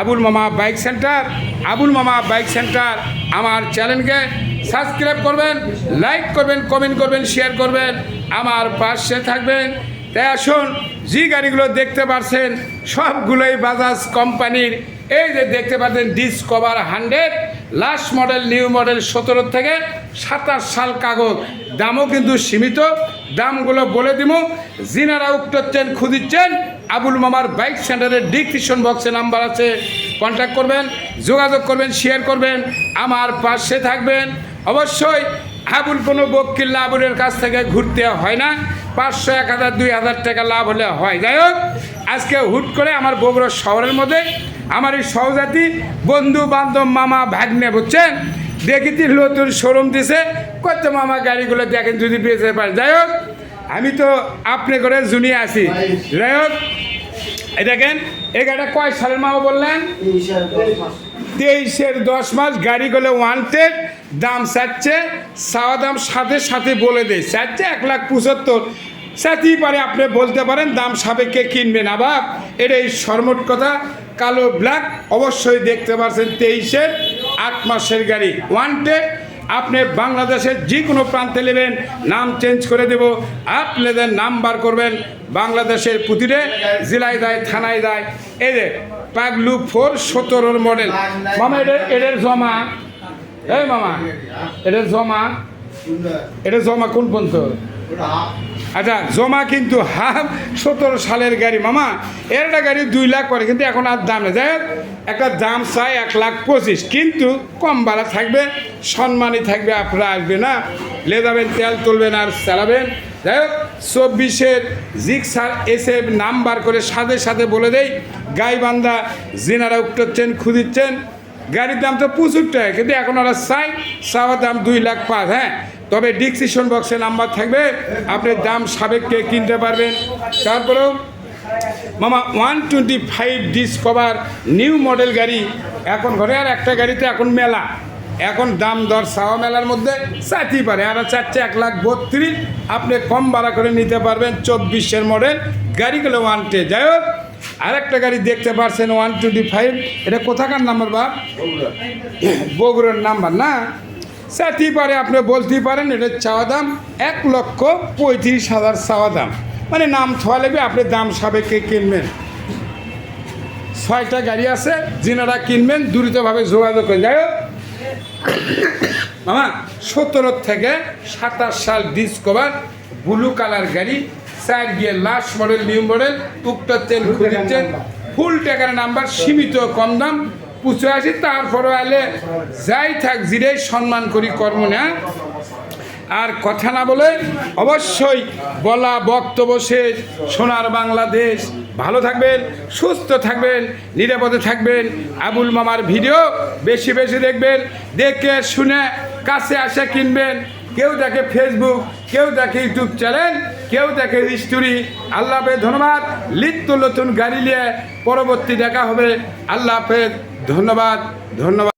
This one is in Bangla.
আবুল মামা বাইক সেন্টার, আবুল মামা বাইক সেন্টার আমার চ্যানেলকে সাবস্ক্রাইব করবেন, লাইক করবেন, কমেন্ট করবেন, শেয়ার করবেন, আমার পাশে থাকবেন। তাই আসুন, যে গাড়িগুলো দেখতে পাচ্ছেন সবগুলোই বাজাজ কোম্পানির। এই যে দেখতে পাচ্ছেন discover hundred, last model, new model সতেরো থেকে সাতাশ সাল কাগজ। দামও কিন্তু সীমিত, দামগুলো বলে দিব জিনারা উঠতেছেন খুঁজিচ্ছেন আবুল মামার বাইক সেন্টারের ডিসক্রিপশন বক্সে নাম্বার আছে। কন্ট্যাক্ট করবেন, যোগাযোগ করবেন, শেয়ার করবেন, আমার পাশে থাকবেন। অবশ্যই আবুল কোনো বকিল না আবুলের কাছ থেকে ঘুরতে হয় না। পাঁচশো, এক হাজার, দুই হাজার টাকা লাভ হলে হয়। যাই হোক, আজকে হুট করে আমার বগুড়া শহরের মধ্যে আমার এই সহজাতি বন্ধু, বান্ধব, মামা, ভাগ্নে, বুঝছেন? দেখিতে নতুন শোরুম দিছে। কত মামা, গাড়িগুলো দেখেন যদি বেঁচে পারে যাই হোক আমি তো আপনি করে জুনিয়ে আছি। যাই হোক এই দেখেন, এই গাড়িটা কয় সালের মামা বললেন? তেইশের দশ মাস গাড়িগুলো ওয়ান্টেড দাম চাচ্ছে, চাওয়া দাম সাথে সাথে বলে দেয়। চাচ্ছে এক লাখ পঁচাত্তর। চাইতেই পারে আপনি বলতে পারেন, দাম সাপেক্ষে কিনবেন আবার এটা এই সরমট কথা, কালো ব্ল্যাক অবশ্যই দেখতে পাচ্ছেন তেইশের আট মাসের গাড়ি। ওয়ান্টেড আপনি বাংলাদেশের যে কোনো প্রান্তে নেবেন, নাম চেঞ্জ করে দেব। আপনাদের নাম বার করবেন, বাংলাদেশের প্রতিটা জেলায় দেয়, থানায় দেয়। যে, পাগলু ফোর সতেরোর মডেল। মামা, এটা এদের জমা। এই মামা, এটার জমা। এটা জমা কোন পর্যন্ত? আচ্ছা জমা কিন্তু হাফ, সতেরো সালের গাড়ি, মামা। এর একটা গাড়ি দুই লাখ করে, কিন্তু এখন আর দাম নেই। একটা দাম চাই এক লাখ পঁচিশ। কিন্তু কম ভাড়া থাকবে, সম্মানই থাকবে, আপনারা আসবে না। লে যাবেন তেল তুলবেন আর চালাবেন। যাই হোক, চব্বিশের জিক্সার এসে নাম্বার করে সাথে সাথে বলে দেই, গাইবান্ধা জিনারা উঠতেছেন খুঁদিচ্ছেন গাড়ির দাম তো প্রচুর টাকা, কিন্তু এখন ওরা চাই, চাওয়ার দাম দুই লাখ পাঁচ হ্যাঁ? তবে ডিসক্রিপশন বক্সে নাম্বার থাকবে। আপনি দাম সাবেককে কিনতে পারবেন। তারপরেও মামা one twenty five discover new model গাড়ি। এখন ঘরে আর একটা গাড়িতে এখন মেলা। এখন দাম দর সাওয়া মেলার মধ্যে। চাইতেই পারে। আর চাচ্ছে এক লাখ বত্রিশ। আপনি কম ভাড়া করে নিতে পারবেন চব্বিশের মডেল। গাড়িগুলো ওয়ানটে যাই হোক, আরেকটা গাড়ি দেখতে পারছেন ওয়ান টোয়েন্টি ফাইভ। এটা কোথাকার নাম্বার বা বগুড়ার নাম্বার না? চাইতেই পারে, আপনি বলতেই পারেন, এটা চাওয়া দাম এক লক্ষ পঁয়ত্রিশ হাজার চাওয়া দাম। মানে নাম থোয়া লাগবে, আপনি দাম সাবেককে কিনবেন। ছয়টা গাড়ি আছে, যিনারা কিনবেন, দ্রুতভাবে যোগাযোগ করেন যাই হোক, মামা, সতেরো থেকে সাতাশ সাল ডিসকভার ব্লু কালার গাড়ি, চার গিয়ে লাস্ট মডেল নিউ মডেল টুকটার তেল ফুল টাকার নাম্বার সীমিত কম দাম পুষে আসি তারপরে আলে যাই থাক জিরেই সম্মান করি, কর্ম না। আর কথা না বলে অবশ্যই বলা বক্তব্য শেষ। সোনার বাংলাদেশ। ভালো থাকবেন, সুস্থ থাকবেন, নিরাপদে থাকবেন। আবুল মামার ভিডিও বেশি বেশি দেখবেন, দেখে শুনে কাছে আসে কিনবেন। কেউ দেখে ফেসবুক কেউ দেখে ইউটিউব চ্যানেল কেউ দেখে হিস্টোরি আল্লাহ হাফেজ, ধন্যবাদ। লিপ্ত নতুন গাড়ি নিয়ে পরবর্তী দেখা হবে। আল্লাহ হাফেজ, ধন্যবাদ ধন্যবাদ।